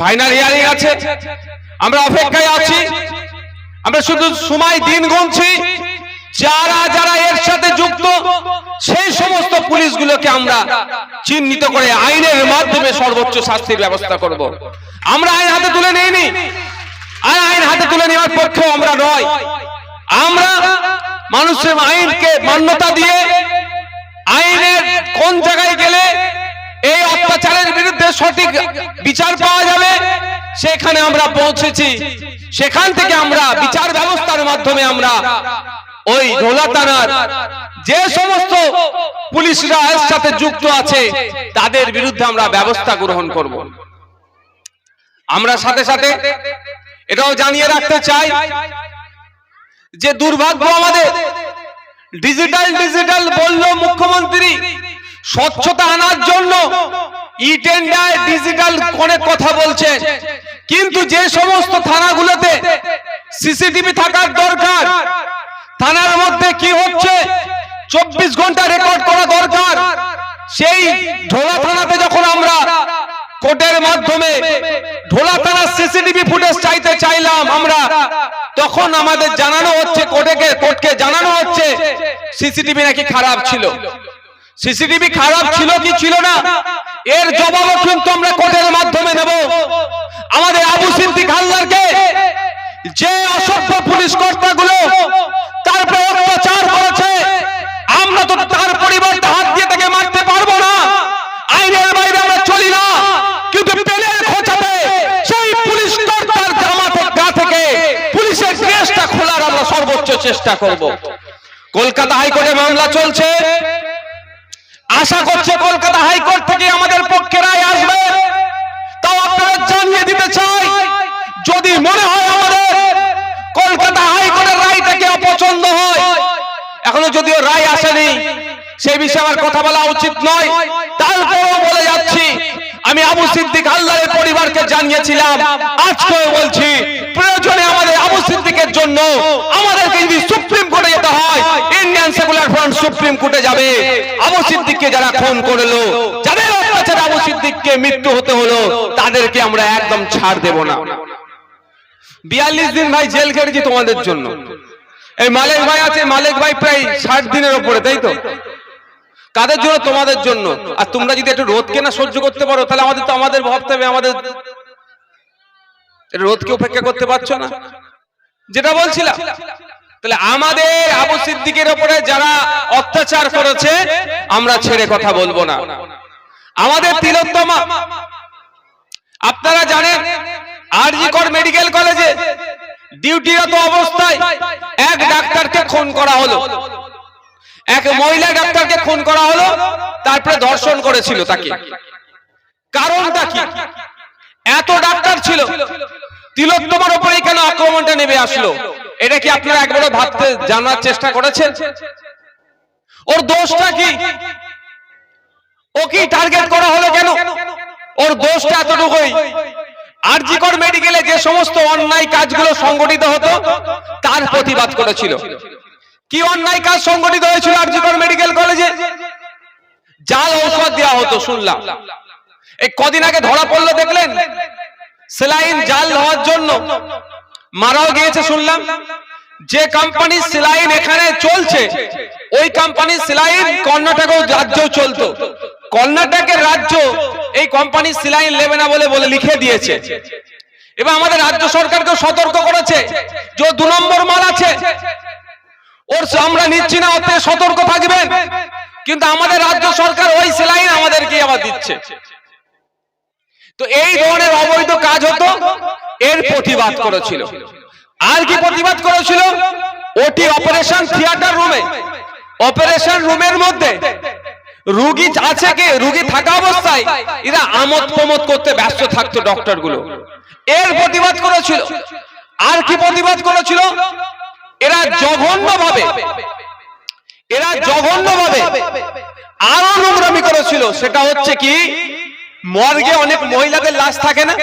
Final hearing আছে। আমরা অপেক্ষায় আছি। আমরা শুধু সময়, দিন গুনছি। যারা যারা এর সাথে যুক্ত, সেই সমস্ত পুলিশগুলোকে আমরা চিহ্নিত করে আইনের মাধ্যমে সর্বোচ্চ শাস্তির ব্যবস্থা করব। আমরা আইন হাতে তুলে নেইনি। আর আইন হাতে তুলে নেওয়ার পক্ষেও আমরা নয়। আমরা মানুষের আইনকে মান্যতা দিয়ে আইনের কোন জায়গায় গেলে এই অত্যাচারের বিরুদ্ধে সঠিক বিচার পাওয়া যাবে। সেখানে আমরা পৌঁছেছি। সেখান থেকে আমরা বিচার ব্যবস্থার মাধ্যমে আমরা ওই ঢোলা যে সমস্ত পুলিশরা এর সাথে যুক্ত আছে, তাদের বিরুদ্ধে আমরা ব্যবস্থা গ্রহণ করব। আমরা সাথে সাথে এটাও জানিয়ে রাখতে চাই যে দুর্ভাগ্য আমাদের। ডিজিটাল ডিজিটাল বলল মুখ্যমন্ত্রী স্বচ্ছতা আনার জন্য ই টেন্ডার ডিজিটাল অনেক কথা বলছে। কিন্তু যে সমস্ত থানাগুলোতে সিসিটিভি থাকার দরকার, থানার মধ্যে কি হচ্ছে? চব্বিশ ঘণ্টা রেকর্ড করা দরকার। সেই ঢোলা থানাতে যখন আমরা কোর্টের মাধ্যমে ঢোলা থানার সিসিটিভি ফুটেজ চাইতে চাইলাম আমরা, তখন আমাদের জানানো হচ্ছে কোর্টকে কোর্টকে জানানো হচ্ছে, সিসিটিভি নাকি খারাপ ছিল। সিসিটিভি খারাপ ছিল কি ছিল না? এর জবাবও কিন্তু আমরা কোর্টের মাধ্যমে নেব। আমাদের আবু সিদ্দিক হালদারকে যে অসভ্য পুলিশ কর্তাগুলো তারপরে অত্যাচার করেছে, আমরা তো তার পরিবর্তে হাত দিয়ে তাকে মারতে পারব না। আইনের বাইরে আমরা চলি না, কিন্তু পেলের খোঁচাতে সেই পুলিশ কর্তার জামা গা থেকে পুলিশের ড্রেসটা খোলার আমরা সর্বোচ্চ চেষ্টা করব। কলকাতা হাইকোর্টে মামলা চলছে আশা করছে কলকাতা হাইকোর্ট থেকে আমাদের পক্ষে রায় আসবে। তাও আপনারা জানিয়ে দিতে চাই, যদি মনে হয় আমাদের কলকাতা হাইকোর্টের রায়টাকে অপছন্দ হয়? এখনও যদিও রায় আসেনি, সেই বিষয়ে আমার কথা বলা উচিত নয়। তারপরেও বলে যাচ্ছি, আমি আবু সিদ্দিক হালদারের পরিবারকে জানিয়েছিলাম, আজকেও বলছি, প্রয়োজনে আমাদের আবু সিদ্দিকের জন্য আমাদেরকে যদি সুপ্রিম কোর্টে যেতে হয় ইন্ডিয়ান সেকুলার ফ্রন্ট সুপ্রিম কোর্টে যাবে। আবু সিদ্দিককে যারা খুন করল, যাদের অত্যাচার আবু সিদ্দিককে মৃত্যু হতে হলো, তাদেরকে আমরা একদম ছাড় দেব না। বিয়াল্লিশ দিন ভাই জেল খেটেছি তোমাদের জন্য। এই মালিক ভাই আছে, মালিক ভাই প্রায় ষাট দিনের ওপরে, তাই তো? কাদের জন্য? তোমাদের জন্য। আর তোমরা যদি একটু রোদকে না সহ্য করতে পারো, তাহলে আমাদের তো আমাদের ভাবতে হবে, আমাদের রোদকে উপেক্ষা করতে পারছ না। যেটা বলছিলাম তাহলে আমাদের আবু সিদ্দিকের ওপরে যারা অত্যাচার করেছে, আমরা ছেড়ে কথা বলব না। আমাদের তিলোত্তমা, আপনারা জানেন আরজিকর মেডিকেল কলেজে ডিউটিরত অবস্থায় এক ডাক্তারকে খুন করা হলো। এক মহিলা ডাক্তারকে খুন করা হলো, তারপরে ধর্ষণ করেছিল তাকে। কারণটা কি? এত ডাক্তার ছিল তিলোত্তমার উপরে কেন আক্রমণটা নেমে আসলো? এটা কি আপনারা একবারও ভাবতে জানার চেষ্টা করেছেন? ওর দোষটা কি? ও কি টার্গেট করা হলো কেন? ওর দোষটা এতটুকুই। আরজিকর মেডিকেলে যে সমস্ত অন্যায় কাজগুলো সংগঠিত হতো, তার প্রতিবাদ করেছিল। কি অন্যায় কাজ সংগঠিত হয়েছিল আরজিকর মেডিকেল কলেজে জাল ঔষধ দেওয়া হতো, শুনলাম। এই কদিন আগে ধরা পড়ল, দেখলেন? সেলাইন জাল হওয়ার জন্য মারাও গিয়েছে, শুনলাম। যে কোম্পানির সেলাইন এখানে চলছে, ওই কোম্পানির সেলাইন কর্ণাটকেও রাজ্যেও চলতো। কর্ণাটকের রাজ্য এই কোম্পানির সেলাইন নেবে না বলে বলে লিখে দিয়েছে। এবার আমাদের রাজ্য সরকারকে সতর্ক করেছে যে দু নম্বর মাল আছে। ওর আমরা নিচ্ছি না ওতে সতর্ক থাকবেন। কিন্তু আমাদের রাজ্য সরকার ওই সেলাইন আমাদেরকে আবার দিচ্ছে। তো এই ধরনের অবৈধ কাজ হতো, এর প্রতিবাদ করেছিল। আর কি প্রতিবাদ করেছিল? ওটি অপারেশন থিয়েটার রুমে অপারেশন রুমের মধ্যে রুগী আছে কি? রুগী থাকা অবস্থায় এরা আমোদ প্রমোদ করতে ব্যস্ত থাকতো ডক্টরগুলো এর প্রতিবাদ করেছিল। আর কি প্রতিবাদ করেছিল? এরা জঘন্য ভাবে এরা জঘন্য ভাবে আরও নোংরামি করেছিল। সেটা হচ্ছে কি? মর্গে অনেক মহিলাদের লাশ থাকে না?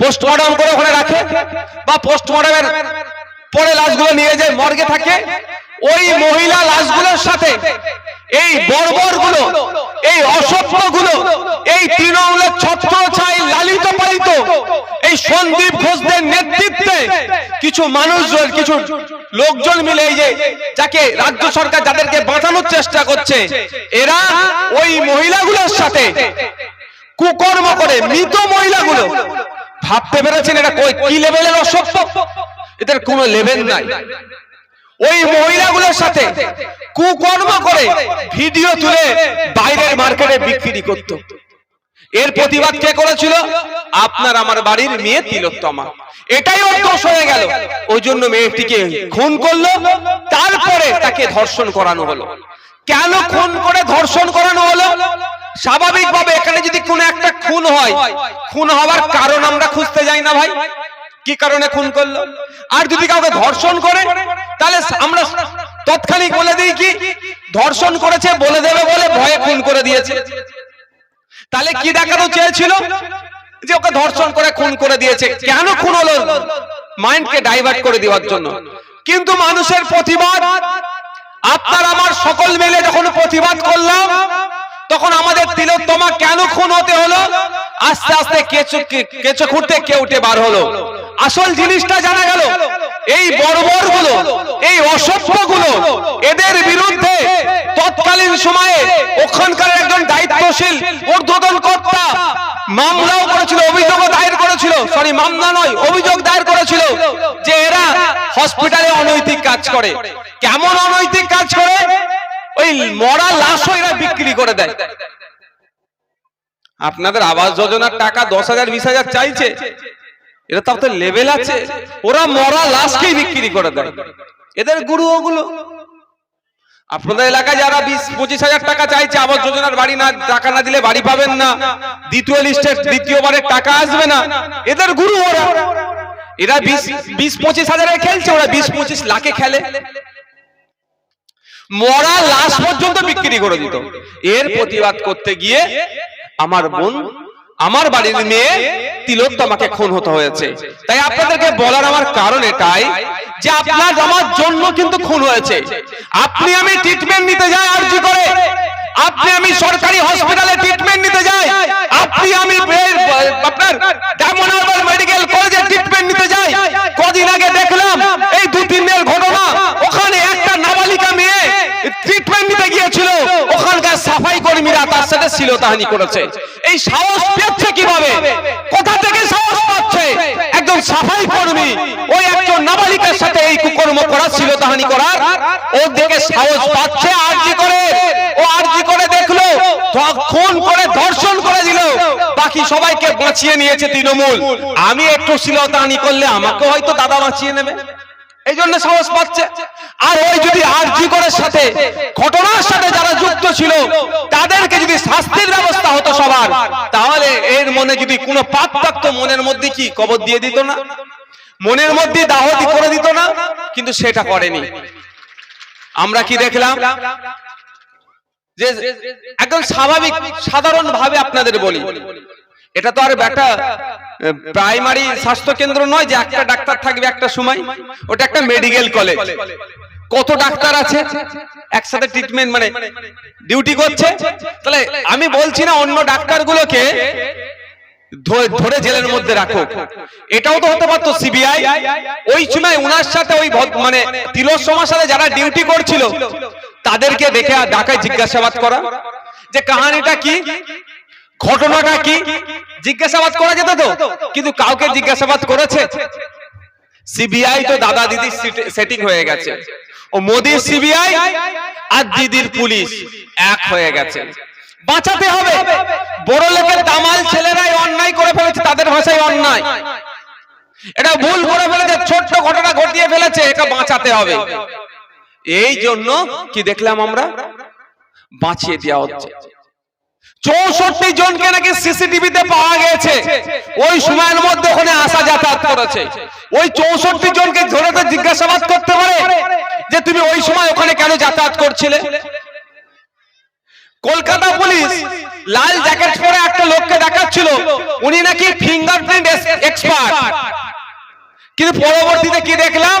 পোস্টমর্টম করে ওখানে রাখে? বা পোস্টমর্টমের পরে লাশগুলো নিয়ে যায় মর্গে থাকে? ওই মহিলা লাশগুলোর সাথে এই বর্বরগুলো এই অসভ্যগুলো এই তৃণমূলের ছত্র ছাই লালিত পালিত এই সন্দীপ ঘোষদের নেতৃত্বে কিছু মানুষজন, কিছু লোকজন মিলে এই যে যাকে রাজ্য সরকার যাদেরকে বাঁচানোর চেষ্টা করছে, এরা ওই মহিলাগুলোর সাথে কুকর্ম করে মৃত মহিলাগুলো। ভাবতে পেরেছেন এটা কি লেভেলের অসভ্য? এদের কোনো লেভেল নাই। ওই মহিলাগুলোর সাথে কুকর্ম করে ভিডিও তুলে বাইরের মার্কেটে বিক্রি করত। এর প্রতিবাদ কে করেছিল? আপনার আমার বাড়ির মেয়ে তিলোত্তমা। এটাই ওর দোষ হয়ে গেল। ওই জন্য মেয়েটিকে খুন করল। তারপরে তাকে ধর্ষণ করানো হলো। কেন খুন করে ধর্ষণ করানো হলো? স্বাভাবিকভাবে এখানে যদি কোনো একটা খুন হয়, খুন হওয়ার কারণ আমরা খুঁজতে যাই না ভাই। কি কারণে খুন করল? আর যদি কাউকে ধর্ষণ করে, তাহলে আমরা তৎক্ষণিক বলে দিই কি, ধর্ষণ করেছে বলে দেবে বলে ভয়ে খুন করে দিয়েছে। তাহলে কি দেখানো চেয়েছিল? যে ওকে ধর্ষণ করে খুন করে দিয়েছে। কেন খুন হলো? মাইন্ডকে ডাইভার্ট করে দেওয়ার জন্য। কিন্তু মানুষের প্রতিবাদ, আপনার আমার সকল মিলে যখন প্রতিবাদ করলাম তখন আমাদের তিলোত্তমা কেন খুন হতে হলো? আস্তে আস্তে কেঁচো খুঁড়তে কে উঠে বার হলো। আসল জিনিসটা জানা গেল, এই বর্বরগুলো এই অসভ্যগুলো এদের বিরুদ্ধে তৎকালীন সময়ে ওখানকার একজন দায়িত্বশীল ঊর্ধ্বতন কর্তা মামলাও করেছিল, অভিযোগও দায়ের করেছিল সরি মামলা নয়, অভিযোগ দায়ের করেছিল যে এরা হসপিটালে অনৈতিক কাজ করে। কেমন অনৈতিক কাজ করে? ওই মরা লাশও এরা বিক্রি করে দেয়। আপনাদের আবাস যোজনার টাকা দশ হাজার, বিশ হাজার চাইছে। এটা তো আপনার লেভেল আছে। ওরা মরা লাশকেই বিক্রি করে দেয়। এদের গুরু ওগুলো। আপনাদের এলাকায় যারা বিশ, পঁচিশ হাজার টাকা চাইছে আবাস যোজনার বাড়ি না, টাকা না দিলে বাড়ি পাবেন না। দ্বিতীয় লিস্টের, দ্বিতীয়বারের টাকা আসবে না। এদের গুরু ওরা। এরা বিশ বিশ, পঁচিশ হাজারে খেলছে, ওরা বিশ, পঁচিশ লাখে খেলে। মরা লাশ পর্যন্ত বিক্রি করে দিত। এর প্রতিবাদ করতে গিয়ে আমার বোন আমার বাড়ির মেয়ে তিলোত্তমাকে খুন হতে হয়েছে। তাই আপনাদেরকে বলার আমার কারণ এটাই যে আপনার আমার জন্য কিন্তু খুন হয়েছে। আপনি আমি ট্রিটমেন্ট নিতে যাই আরজি করে। আপনি আমি সরকারি হসপিটালে ট্রিটমেন্ট নিতে যাই। আপনি আমি আপনার ডায়মন্ড মেডিকেল কলেজে ট্রিটমেন্ট নিতে যাই। কদিন আগে দেখলাম এই দু তিন দিনের ঘটনা ওখানে একটা নাবালিকা মেয়ে ট্রিটমেন্ট নিতে গিয়েছিল ওখানকার সাফাই কর্মীরা সাথে শিলতাহানি করেছে। এই সাহস পেয়েছে কীভাবে? কোথা থেকে সাহস পাচ্ছে? একজন সাফাই কর্মী, ওই একজন নাবালিকার সাথে এই কুকর্ম করা শিলতাহানি করার। ওর দিকে সাহস পাচ্ছে আরজি করে? ও আরজি করে দেখল? খুন করে, ধর্ষণ করে দিল। বাকি সবাইকে বাঁচিয়ে নিয়েছে তৃণমূল। আমি একটু শিলতাহানি করলে আমাকে হয়তো দাদা বাঁচিয়ে নেবে। এই জন্য সাহস পাচ্ছে। আর ওই যদি আরজি করার সাথে, ঘটনার সাথে যারা যুক্ত ছিল, তাদেরকে যদি শাস্তির ব্যবস্থা হতো সবার, তাহলে এর মনে যদি কোনো পাপ থাকতো, মনের মধ্যে কি কবর দিয়ে দিত না? মনের মধ্যে দাহতি করে দিত না? কিন্তু সেটা করেনি। আমরা কি দেখলাম? যে একদম স্বাভাবিক সাধারণ ভাবে আপনাদের বলি, এটা তো আর একটা প্রাইমারি স্বাস্থ্য কেন্দ্র নয় যে একটা ডাক্তার থাকবে একটা সময়। ওটা একটা মেডিকেল কলেজ। কত ডাক্তার আছে? একসাথে ট্রিটমেন্ট মানে ডিউটি করছে। তাহলে আমি বলছি না অন্য ডাক্তারগুলোকে ধরে- জেলের মধ্যে রাখো। এটাও তো হতে পারতো সিবিআই। ওই সময় উনার সাথে ওই মানে তিলোত্তমার সাথে যারা ডিউটি করছিল, তাদেরকে দেখে ডাকায় জিজ্ঞাসাবাদ করা। যে কাহানিটা কি? ঘটনাটা কি? জিজ্ঞাসাবাদ করা যেত তো? কিন্তু কাউকে জিজ্ঞাসাবাদ করেছে? সিবিআই তো দাদা দিদির সেটিং হয়ে গেছে। ও মোদির সিবিআই আর দিদির পুলিশ এক হয়ে গেছে। বাঁচাতে হবে। বড় লোকের দামাল ছেলেরাই অন্যায় করে ফেলেছে, তাদের ভাষায় অন্যায়। এটা ভুল করে ফেলেছে, ছোট্ট ঘটনা ঘটিয়ে ফেলেছে, এটা বাঁচাতে হবে। এই জন্য কি দেখলাম আমরা? বাঁচিয়ে দেওয়া হচ্ছে। চৌষট্টি জনকে নাকি সিসিটিভিতে পাওয়া গেছে ওই সময়ের মধ্যে ওখানে আসা যাতায়াত করেছে। ওই চৌষট্টি জনকে ধরে তো জিজ্ঞাসাবাদ করতে পারে যে তুমি ওই সময় ওখানে কেন যাতায়াত করছিলে? কলকাতা পুলিশ লাল জ্যাকেট পরে একটা লোককে দেখাচ্ছিল। উনি নাকি ফিঙ্গারপ্রিন্ট এক্সপার্ট কিন্তু পরবর্তীতে কি দেখলাম?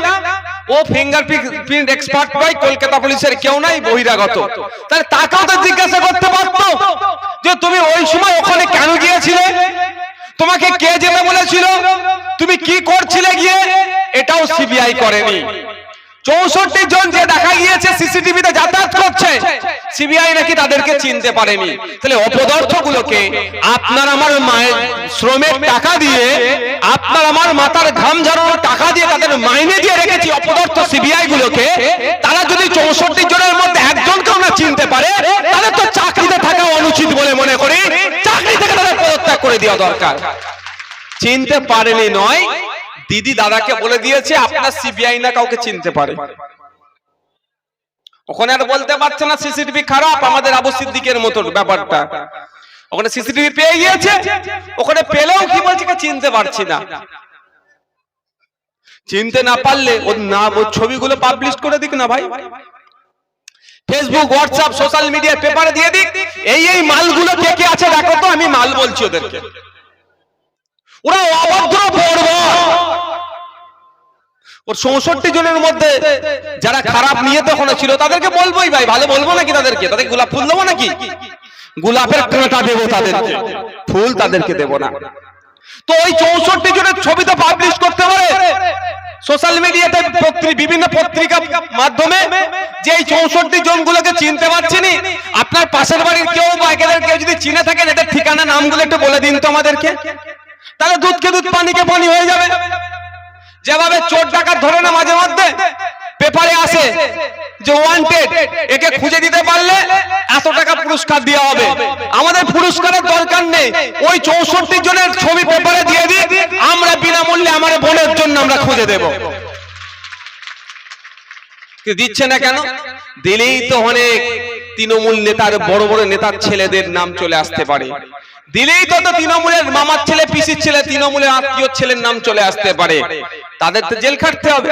ও ফিঙ্গারপ্রিন্ট এক্সপার্ট নয়, কলকাতা পুলিশের কেউ নাই, বহিরাগত। তাহলে তাকেও তো জিজ্ঞাসা করতে পারতো। যে তুমি ওই সময় ওখানে কেন গিয়েছিলে? তোমাকে কে যেতে বলেছিল? তুমি কি করছিলে গিয়ে? এটাও সিবিআই করেনি। চৌষট্টি জন যে দেখা গিয়েছে সিসিটিভিতে যাতায়াত করছে সিবিআই নাকি তাদেরকে চিনতে পারেনি। তাহলে অপদার্থ গুলোকে আপনার আমার মায়ের শ্রমের টাকা দিয়ে, আপনার আমার মাথার ঘাম ঝরানোর টাকা দিয়ে তাদের মাইনে দিয়ে রেখেছি অপদার্থ সিবিআই গুলোকে, তারা যদি চৌষট্টি জনের মধ্যে একজনকেও না চিনতে পারে, তাহলে তো চাকরিতে থাকা অনুচিত বলে মনে করি, চাকরি থেকে তাদের পদত্যাগ করে দেওয়া দরকার। চিনতে পারেনি নয়, দিদি দাদাকে বলে দিয়েছে, আপনার সিবিআই না কাউকে চিনতে পারে। ওখানে আর বলতে পারছে না সিসিটিভি খারাপ, আমাদের আবু সিদ্দিকের মতো ব্যাপারটা। ওখানে সিসিটিভি পেয়ে গিয়েছে, ওখানে পেলেও কি বলছে চিনতে পারছি না। চিনতে না পারলে ওর নাম, ওর ছবিগুলো পাবলিশ করে দিক না ভাই। ফেসবুক হোয়াটসঅ্যাপ সোশ্যাল মিডিয়া পেপারে দিয়ে দিক। এই এই মালগুলো কে কে আছে দেখো তো, আমি মাল বলছি ওদেরকে। ওরা অভদ্র বর্বর। ওর চৌষট্টি জনের মধ্যে যারা খারাপ নিয়ে তখন ছিল, তাদেরকে বলবোই ভাই, ভালো বলব নাকি তাদেরকে? তাদের গোলাপ ফুল দেবো নাকি? গোলাপের কাঁটা দেবো তাদেরকে ফুল তাদেরকে দেবো না। তো ওই চৌষট্টি জনের ছবি তো পাবলিশ করতে পারে। সোশ্যাল মিডিয়াতে বিভিন্ন পত্রিকা মাধ্যমে যে এই চৌষট্টি জন গুলোকে চিনতে পারছি নি, আপনার পাশের বাড়ির কেউ বা কেউ যদি চিনে থাকেন, এদের ঠিকানা, নামগুলো একটু বলে দিন তো আমাদেরকে। তাহলে দুধকে দুধ পানিকে পানি হয়ে যাবে। যেভাবে চোর ডাকাত ধরে না মাঝে মধ্যে পেপারে আসে যে ওয়ান্টেড একে খুঁজে দিতে পারলে এত টাকা পুরস্কার দেওয়া হবে। আমাদের পুরস্কারের দরকার নেই। ওই চৌষট্টি জনের ছবি পেপারে দিয়ে দিই আমরা বিনামূল্যে আমার বোনের জন্য আমরা খুঁজে দেব। দিচ্ছে না কেন? দিলেই তো অনেক তৃণমূল নেতার বড় বড় নেতার ছেলেদের নাম চলে আসতে পারে। দিলেই তো তৃণমূলের মামার ছেলে, পিসির ছেলে, তৃণমূলের আত্মীয় ছেলের নাম চলে আসতে পারে। তাদের তো জেল খাটতে হবে।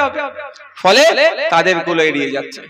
ফলে তাদেরগুলো এড়িয়ে যাচ্ছে।